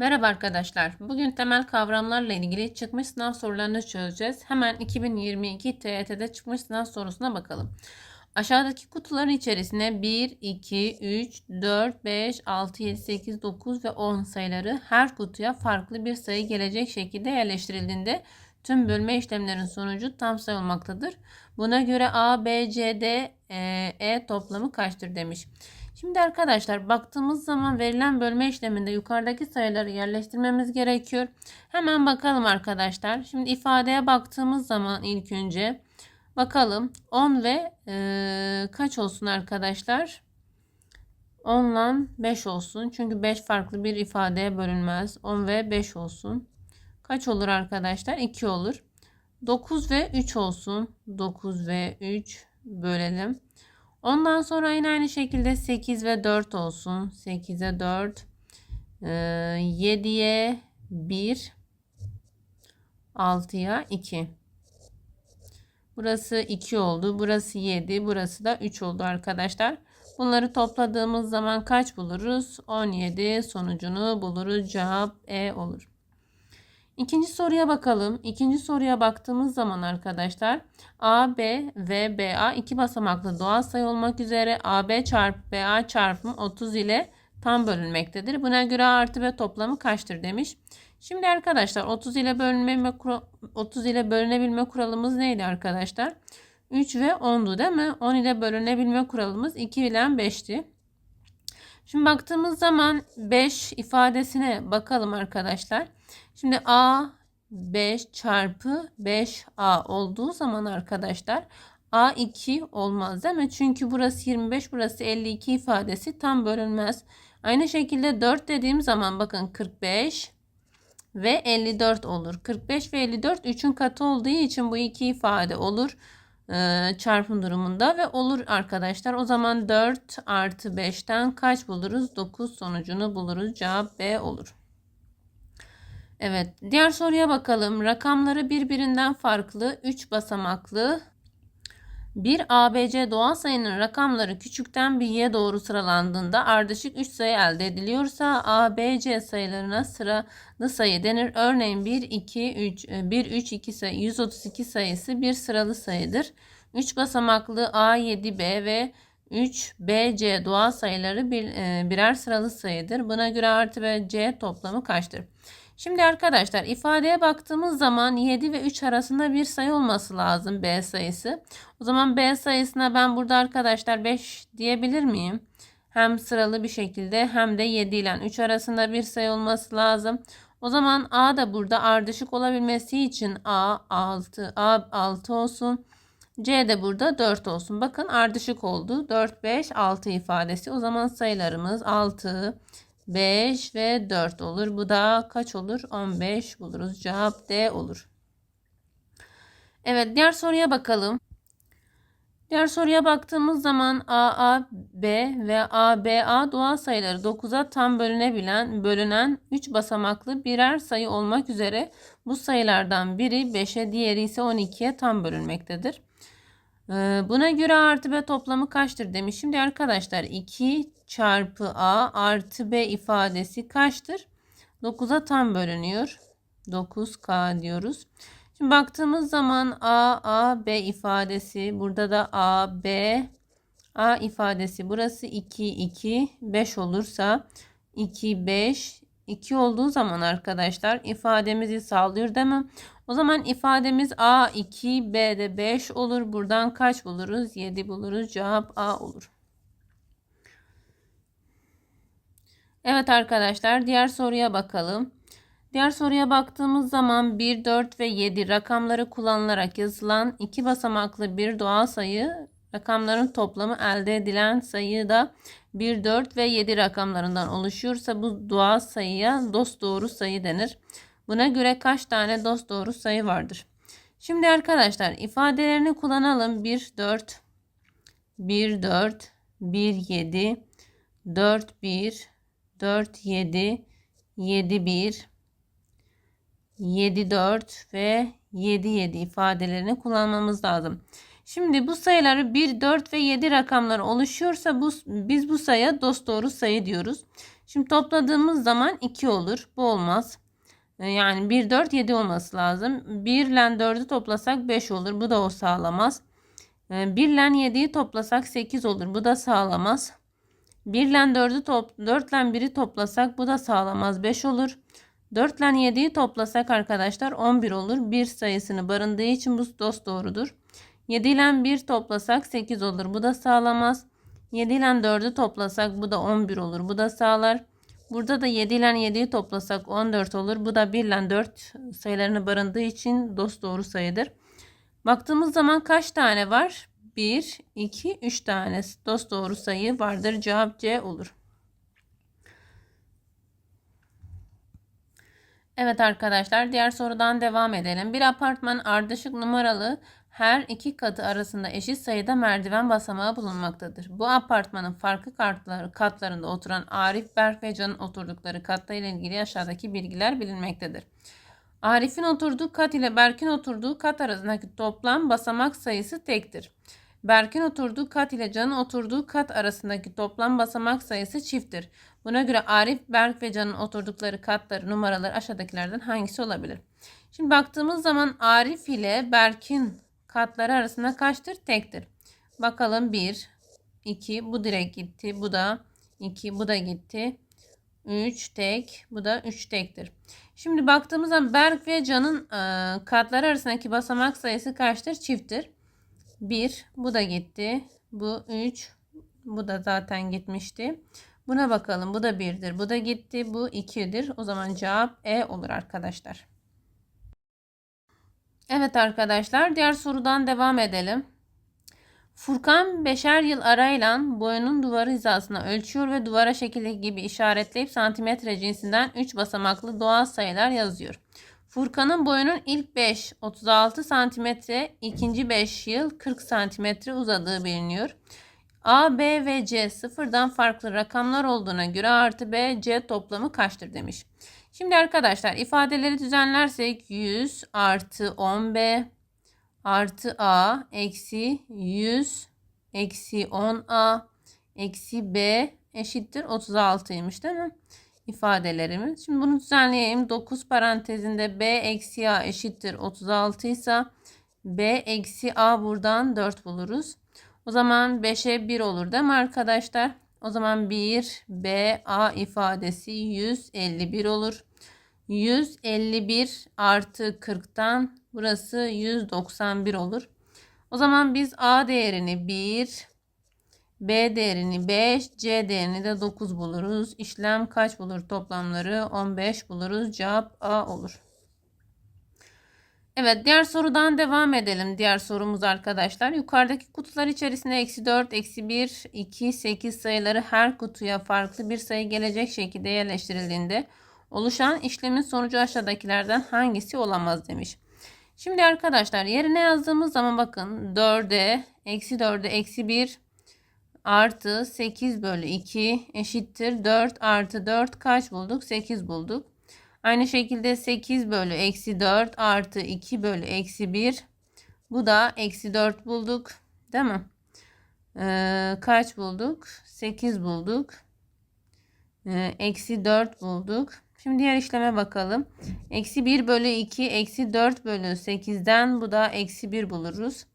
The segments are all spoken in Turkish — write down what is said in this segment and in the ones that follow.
Merhaba arkadaşlar. Bugün temel kavramlarla ilgili çıkmış sınav sorularını çözeceğiz. Hemen 2022 TYT'de çıkmış sınav sorusuna bakalım. Aşağıdaki kutuların içerisine 1, 2, 3, 4, 5, 6, 7, 8, 9 ve 10 sayıları her kutuya farklı bir sayı gelecek şekilde yerleştirildiğinde tüm bölme işlemlerin sonucu tam sayı olmaktadır. Buna göre A, B, C, D, E, E toplamı kaçtır demiş. Şimdi arkadaşlar baktığımız zaman verilen bölme işleminde yukarıdaki sayıları yerleştirmemiz gerekiyor. Hemen bakalım arkadaşlar. Şimdi ifadeye baktığımız zaman ilk önce bakalım 10 ve e, kaç olsun arkadaşlar? 10 ile 5 olsun. Çünkü 5 farklı bir ifadeye bölünmez. 10 ve 5 olsun. Kaç olur arkadaşlar? 2 olur. 9 ve 3 olsun. 9 ve 3 bölelim. Ondan sonra yine aynı şekilde 8 ve 4 olsun. 8'e 4. 7'ye 1. 6'ya 2. Burası 2 oldu. Burası 7. Burası da 3 oldu arkadaşlar. Bunları topladığımız zaman kaç buluruz? 17 sonucunu buluruz. Cevap E olur. İkinci soruya bakalım. İkinci soruya baktığımız zaman arkadaşlar A, B ve BA iki basamaklı doğal sayı olmak üzere AB çarpı BA çarpımı 30 ile tam bölünmektedir. Buna göre A artı B toplamı kaçtır demiş. Şimdi arkadaşlar 30 ile bölünebilme 30 ile bölünebilme kuralımız neydi arkadaşlar? 3 ve 10'du değil mi? 10 ile bölünebilme kuralımız 2 ile 5'ti. Şimdi baktığımız zaman 5 ifadesine bakalım arkadaşlar. Şimdi A 5 çarpı 5A olduğu zaman arkadaşlar A 2 olmaz değil mi? Çünkü burası 25 burası 52 ifadesi tam bölünmez. Aynı şekilde 4 dediğim zaman bakın 45 ve 54 olur. 45 ve 54 3'ün katı olduğu için bu iki ifade olur çarpım durumunda ve olur arkadaşlar. O zaman 4 artı 5'ten kaç buluruz? 9 sonucunu buluruz. Cevap B olur. Evet diğer soruya bakalım. Rakamları birbirinden farklı 3 basamaklı bir ABC doğal sayının rakamları küçükten büyüğe doğru sıralandığında ardışık 3 sayı elde ediliyorsa ABC sayılarına sıralı sayı denir. Örneğin 1, 2, 3, 1, 3, 2 sayı 132 sayısı bir sıralı sayıdır. 3 basamaklı A, 7B ve 3 BC doğal sayıları bir, e, birer sıralı sayıdır. Buna göre artı ve C toplamı kaçtır? Şimdi arkadaşlar ifadeye baktığımız zaman 7 ve 3 arasında bir sayı olması lazım B sayısı. O zaman B sayısına ben burada arkadaşlar 5 diyebilir miyim? Hem sıralı bir şekilde hem de 7 ile 3 arasında bir sayı olması lazım. O zaman A da burada ardışık olabilmesi için A 6, A 6 olsun. C de burada 4 olsun. Bakın ardışık oldu. 4, 5, 6 ifadesi. O zaman sayılarımız 6, 5 ve 4 olur. Bu da kaç olur? 15 buluruz. Cevap D olur. Evet diğer soruya bakalım. Diğer soruya baktığımız zaman A, B ve A, B, A doğal sayıları 9'a tam bölünebilen, bölünen 3 basamaklı birer sayı olmak üzere bu sayılardan biri 5'e diğeri ise 12'ye tam bölünmektedir. Ee, buna göre artı B toplamı kaçtır demiş. Şimdi arkadaşlar 2 çarpı A artı B ifadesi kaçtır? 9'a tam bölünüyor. 9K diyoruz. Şimdi baktığımız zaman A, A, B ifadesi. Burada da A, B, A ifadesi. Burası 2, 2, 5 olursa 2, 5, 2 olduğu zaman arkadaşlar ifademizi sağlıyor değil mi? O zaman ifademiz A 2, B de 5 olur. Buradan kaç buluruz? 7 buluruz. Cevap A olur. Evet arkadaşlar diğer soruya bakalım. Diğer soruya baktığımız zaman 1, 4 ve 7 rakamları kullanılarak yazılan iki basamaklı bir doğal sayı rakamların toplamı elde edilen sayı da 1, 4 ve 7 rakamlarından oluşuyorsa bu doğal sayıya dost doğru sayı denir. Buna göre kaç tane dost doğru sayı vardır? Şimdi arkadaşlar ifadelerini kullanalım. 1, 4, 1, 4, 1, 7, 4, 1, 4, 7, 7, 1, 7, 4 ve 7, 7 ifadelerini kullanmamız lazım. Şimdi bu sayıları 1, 4 ve 7 rakamları oluşuyorsa bu, biz bu sayıya dost doğru sayı diyoruz. Şimdi topladığımız zaman 2 olur. Bu olmaz. E, Yani 1, 4, 7 olması lazım. 1 ile 4'ü toplasak 5 olur. Bu da o sağlamaz. 1 ile 7'yi toplasak 8 olur. Bu da sağlamaz. 1 ile 4'ü top 4 ile 1'i toplasak bu da sağlamaz. 5 olur. 4 ile 7'yi toplasak arkadaşlar 11 olur. 1 sayısını barındığı için bu dost doğrudur. 7 ile 1 toplasak 8 olur. Bu da sağlamaz. 7 ile 4'ü toplasak bu da 11 olur. Bu da sağlar. Burada da 7 ile 7'yi toplasak 14 olur. Bu da 1 ile 4 sayılarını barındığı için dost doğru sayıdır. Baktığımız zaman kaç tane var? 1, 2, 3 tane dost doğru sayı vardır. Cevap C olur. Evet arkadaşlar diğer sorudan devam edelim. Bir apartman ardışık numaralı her iki katı arasında eşit sayıda merdiven basamağı bulunmaktadır. Bu apartmanın farklı katları, katlarında oturan Arif, Berk ve Can'ın oturdukları katlarıyla ilgili aşağıdaki bilgiler bilinmektedir. Arif'in oturduğu kat ile Berk'in oturduğu kat arasındaki toplam basamak sayısı tektir. Berk'in oturduğu kat ile Can'ın oturduğu kat arasındaki toplam basamak sayısı çifttir. Buna göre Arif, Berk ve Can'ın oturdukları katları numaraları aşağıdakilerden hangisi olabilir? Şimdi baktığımız zaman Arif ile Berk'in katları arasında kaçtır? Tektir. Bakalım 1, 2, bu direkt gitti. Bu da 2, bu da gitti. 3 tek, bu da 3 tektir. Şimdi baktığımız zaman Berk ve Can'ın katları arasındaki basamak sayısı kaçtır? Çifttir. 1, bu da gitti. Bu 3, bu da zaten gitmişti. Buna bakalım. Bu da 1'dir. Bu da gitti. Bu 2'dir. O zaman cevap E olur arkadaşlar. Evet arkadaşlar diğer sorudan devam edelim. Furkan beşer yıl arayla boyunun duvarı hizasına ölçüyor ve duvara şekildeki gibi işaretleyip santimetre cinsinden 3 basamaklı doğal sayılar yazıyor. Furkan'ın boyunun ilk 5 36 santimetre, ikinci 5 yıl 40 santimetre uzadığı biliniyor. A, B ve C sıfırdan farklı rakamlar olduğuna göre artı B, C toplamı kaçtır demiş. Şimdi arkadaşlar ifadeleri düzenlersek 100 artı 10B artı A eksi 100 eksi 10A eksi B eşittir 36'ymış değil mi? İfadelerimiz. Şimdi bunu düzenleyeyim. 9 parantezinde B eksi A eşittir 36 ise B eksi A buradan 4 buluruz. O zaman 5'e 1 olur değil mi arkadaşlar? O zaman 1 B A ifadesi 151 olur. 151 artı 40'tan burası 191 olur. O zaman biz A değerini 1, B değerini 5, C değerini de 9 buluruz. İşlem kaç bulur toplamları? 15 buluruz. Cevap A olur. Evet diğer sorudan devam edelim. Diğer sorumuz arkadaşlar. Yukarıdaki kutular içerisinde eksi 4, eksi 1, 2, 8 sayıları her kutuya farklı bir sayı gelecek şekilde yerleştirildiğinde oluşan işlemin sonucu aşağıdakilerden hangisi olamaz demiş. Şimdi arkadaşlar yerine yazdığımız zaman bakın 4'e, eksi 4'e, eksi 1 artı 8 bölü 2 eşittir 4 artı 4 kaç bulduk? 8 bulduk. Aynı şekilde 8 bölü eksi 4 artı 2 bölü eksi 1. Bu da eksi 4 bulduk. Değil mi? Ee, kaç bulduk? 8 bulduk. Ee, eksi 4 bulduk. Şimdi diğer işleme bakalım. Eksi 1 bölü 2 eksi 4 bölü 8'den bu da eksi 1 buluruz.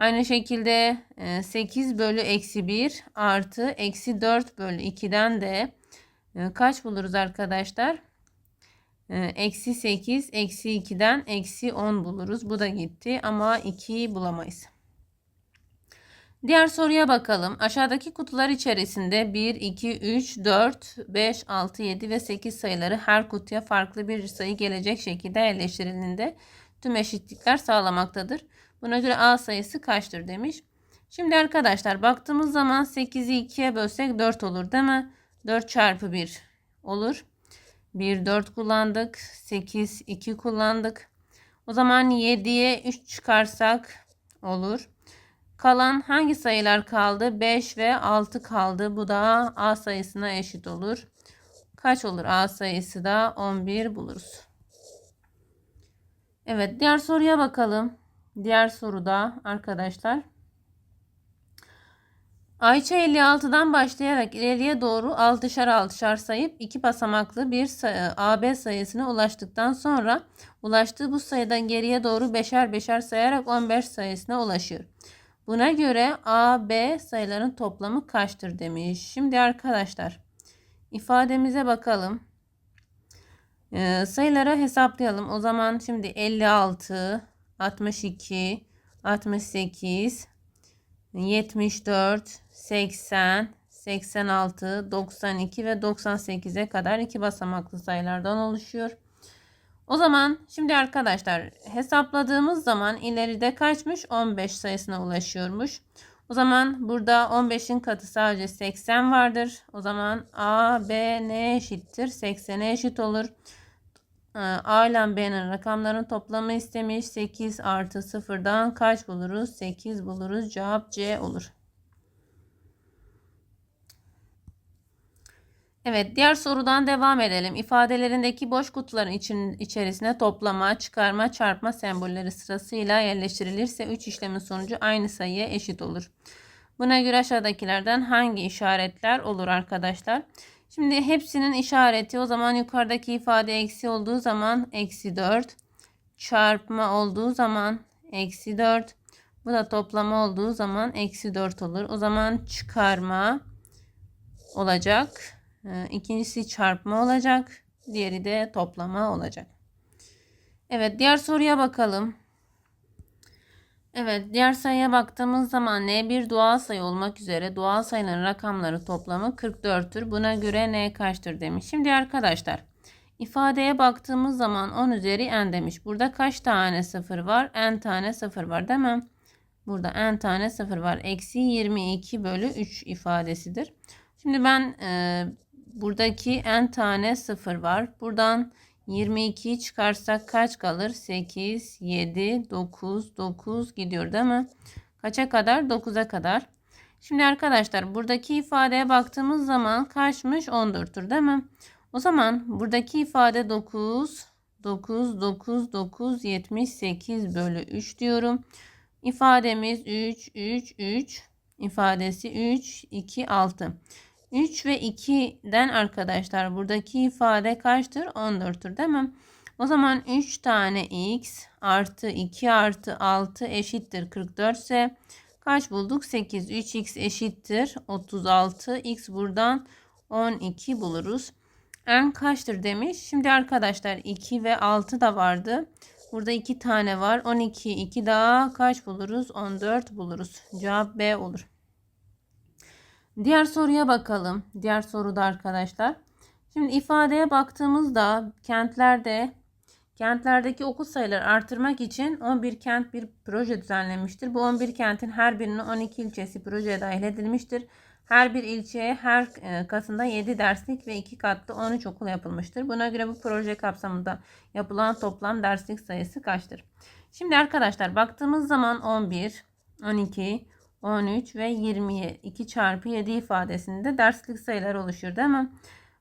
Aynı şekilde 8 e, bölü eksi 1 artı eksi 4 bölü 2'den de e, kaç buluruz arkadaşlar? E, eksi 8 eksi 2'den eksi 10 buluruz. Bu da gitti ama 2'yi bulamayız. Diğer soruya bakalım. Aşağıdaki kutular içerisinde 1, 2, 3, 4, 5, 6, 7 ve 8 sayıları her kutuya farklı bir sayı gelecek şekilde yerleştirildiğinde tüm eşitlikler sağlamaktadır. Buna göre A sayısı kaçtır demiş. Şimdi arkadaşlar baktığımız zaman 8'i 2'ye bölsek 4 olur değil mi? 4 çarpı 1 olur. 1 4 kullandık. 8 2 kullandık. O zaman 7'ye 3 çıkarsak olur. Kalan hangi sayılar kaldı? 5 ve 6 kaldı. Bu da A sayısına eşit olur. Kaç olur A sayısı da 11 buluruz. Evet diğer soruya bakalım. Diğer soruda arkadaşlar Ayça 56'dan başlayarak ileriye doğru 6'şar 6'şar sayıp iki basamaklı bir AB sayısına ulaştıktan sonra ulaştığı bu sayıdan geriye doğru 5'er 5'er sayarak 15 sayısına ulaşıyor. Buna göre AB sayıların toplamı kaçtır demiş. Şimdi arkadaşlar ifademize bakalım. Ee, sayıları hesaplayalım. O zaman şimdi 56, 62, 68, 74, 80, 86, 92 ve 98'e kadar iki basamaklı sayılardan oluşuyor. O zaman şimdi arkadaşlar hesapladığımız zaman ileride kaçmış? 15 sayısına ulaşıyormuş. O zaman burada 15'in katı sadece 80 vardır. O zaman A, B ne eşittir? 80'e eşit olur. Ee, A ile B'nin rakamların toplamı istemiş. 8 artı 0'dan kaç buluruz? 8 buluruz. Cevap C olur. Evet, diğer sorudan devam edelim. İfadelerindeki boş kutuların için, içerisine toplama, çıkarma, çarpma sembolleri sırasıyla yerleştirilirse 3 işlemin sonucu aynı sayıya eşit olur. Buna göre aşağıdakilerden hangi işaretler olur arkadaşlar? Şimdi hepsinin işareti o zaman yukarıdaki ifade eksi olduğu zaman eksi 4. Çarpma olduğu zaman eksi 4. Bu da toplama olduğu zaman eksi 4 olur. O zaman çıkarma olacak. Ee, İkincisi çarpma olacak. Diğeri de toplama olacak. Evet diğer soruya bakalım. Evet diğer sayıya baktığımız zaman n bir doğal sayı olmak üzere doğal sayıların rakamları toplamı 44'tür. Buna göre n kaçtır demiş. Şimdi arkadaşlar ifadeye baktığımız zaman 10 üzeri n demiş. Burada kaç tane sıfır var? n tane sıfır var değil mi? Burada n tane sıfır var. Eksi 22 bölü 3 ifadesidir. Şimdi ben e, buradaki n tane sıfır var. Buradan 22'yi çıkarsak kaç kalır? 8, 7, 9, 9 gidiyor değil mi? Kaça kadar? 9'a kadar. Şimdi arkadaşlar buradaki ifadeye baktığımız zaman kaçmış? 14'tür değil mi? O zaman buradaki ifade 9, 9, 9, 9, 78 bölü 3 diyorum. İfademiz 3, 3, 3. ifadesi 3, 2, 6. 3 ve 2'den arkadaşlar buradaki ifade kaçtır? 14'tür değil mi? O zaman 3 tane x artı 2 artı 6 eşittir 44 ise kaç bulduk? 8. 3x eşittir 36. x buradan 12 buluruz. n kaçtır demiş. Şimdi arkadaşlar 2 ve 6 da vardı. Burada 2 tane var. 12, 2 daha kaç buluruz? 14 buluruz. Cevap B olur. Diğer soruya bakalım. Diğer soruda arkadaşlar. Şimdi ifadeye baktığımızda kentlerde kentlerdeki okul sayıları artırmak için 11 kent bir proje düzenlemiştir. Bu 11 kentin her birinin 12 ilçesi projeye dahil edilmiştir. Her bir ilçeye her e, katında 7 derslik ve 2 katlı 13 okul yapılmıştır. Buna göre bu proje kapsamında yapılan toplam derslik sayısı kaçtır? Şimdi arkadaşlar baktığımız zaman 11, 12, 13 ve 22 çarpı 7 ifadesinde derslik sayılar oluşur değil mi?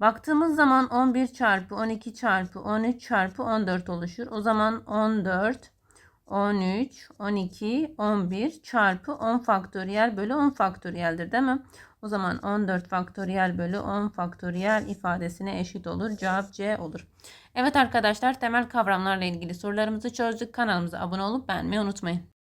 Baktığımız zaman 11 çarpı 12 çarpı 13 çarpı 14 oluşur. O zaman 14, 13, 12, 11 çarpı 10 faktöriyel bölü 10 faktöriyeldir değil mi? O zaman 14 faktöriyel bölü 10 faktöriyel ifadesine eşit olur. Cevap C olur. Evet arkadaşlar temel kavramlarla ilgili sorularımızı çözdük. Kanalımıza abone olup beğenmeyi unutmayın.